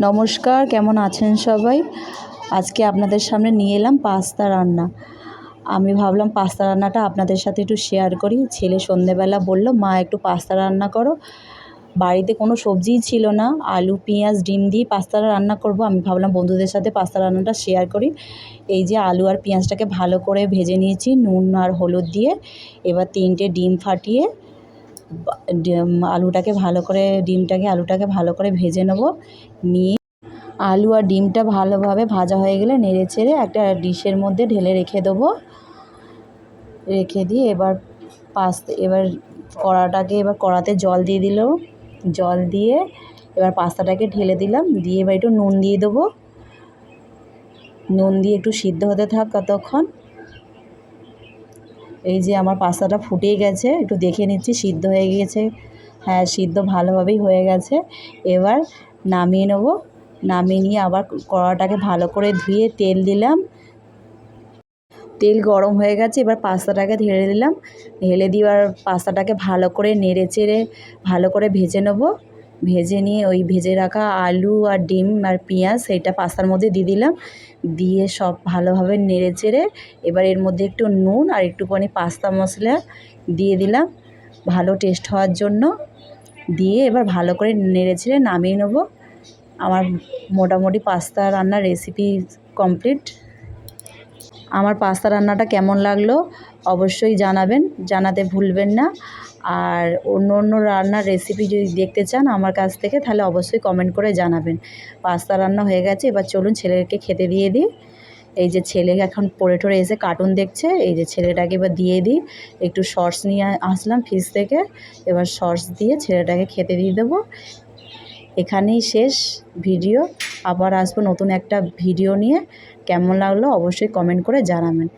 নমস্কার, কেমন আছেন সবাই? আজকে আপনাদের সামনে নিয়ে এলাম পাস্তা রান্না। আমি ভাবলাম পাস্তা রান্নাটা আপনাদের সাথে একটু শেয়ার করি। ছেলে সন্ধেবেলা বলল, মা, একটু পাস্তা রান্না করো। বাড়িতে কোনো সবজিই ছিল না। আলু, পেঁয়াজ, ডিম দিয়ে পাস্তাটা রান্না করব। আমি ভাবলাম বন্ধুদের সাথে পাস্তা রান্নাটা শেয়ার করি। এই যে আলু আর পেঁয়াজটাকে ভালো করে ভেজে নিয়েছি, নুন আর হলুদ দিয়ে। এবার তিনটে ডিম ফাটিয়ে আলুটাকে ভালো করে, ডিমটাকে, আলুটাকে ভালো করে ভেজে নেব। নিয়ে আলু আর ডিমটা ভালোভাবে ভাজা হয়ে গেলে নেড়ে চেড়ে একটা ডিশের মধ্যে ঢেলে রেখে দেবো। রেখে দিয়ে এবার পাস এবার কড়াটাকে, এবার কড়াতে জল দিয়ে দিল। জল দিয়ে এবার পাস্তাটাকে ঢেলে দিলাম। দিয়ে এবার একটু নুন দিয়ে দেবো। নুন দিয়ে একটু সিদ্ধ হতে থাক ততক্ষণ। এই যে আমার পাস্তাটা ফুটে গেছে, একটু দেখে নিচ্ছি, সিদ্ধ হয়ে গিয়েছে। হ্যাঁ সিদ্ধ ভালোভাবেই হয়ে গেছে। এবার নামিয়ে নেব। নামিয়ে নিয়ে আবার কড়াটাকে ভালো করে ধুয়ে তেল দিলাম। তেল গরম হয়ে গেছে, এবার পাস্তাটাকে ঢেলে দিলাম। ঢেলে দিয়ে এবার পাস্তাটাকে ভালো করে নেড়ে চেড়ে, ভালো করে ভেজে নেব। ভেজে নিয়ে ওই ভেজে রাখা আলু আর ডিম আর পেঁয়াজ সেইটা পাস্তার মধ্যে দিয়ে দিলাম। দিয়ে সব ভালোভাবে নেড়ে চেড়ে এবার এর মধ্যে একটু নুন আর একটুখানি পাস্তা মশলা দিয়ে দিলাম ভালো টেস্ট হওয়ার জন্য। দিয়ে এবার ভালো করে নেড়ে চেড়ে নামিয়ে নেব। আমার মোটামুটি পাস্তা রান্নার রেসিপি কমপ্লিট আমার পাস্তা রান্নাটা কেমন লাগল অবশ্যই জানাবেন, জানাতে ভুলবেন না। আর অন্য অন্য রান্নার রেসিপি যদি দেখতে চান আমার কাছ থেকে, তাহলে অবশ্যই কমেন্ট করে জানাবেন। পাস্তা রান্না হয়ে গেছে, এবার চলুন ছেলেকে খেতে দিয়ে দিই। এই যে ছেলে এখন পড়ে টরে এসে কার্টুন দেখছে, এই যে ছেলেটাকে এবার দিয়ে দিই। একটু সস নিয়ে আসলাম ফ্রিজ থেকে, এবার সস দিয়ে ছেলেটাকে খেতে দিয়ে দেবো। এখানেই শেষ ভিডিও। আবার আসব নতুন একটা ভিডিও নিয়ে। কেমন লাগল অবশ্যই কমেন্ট করে জানাবেন।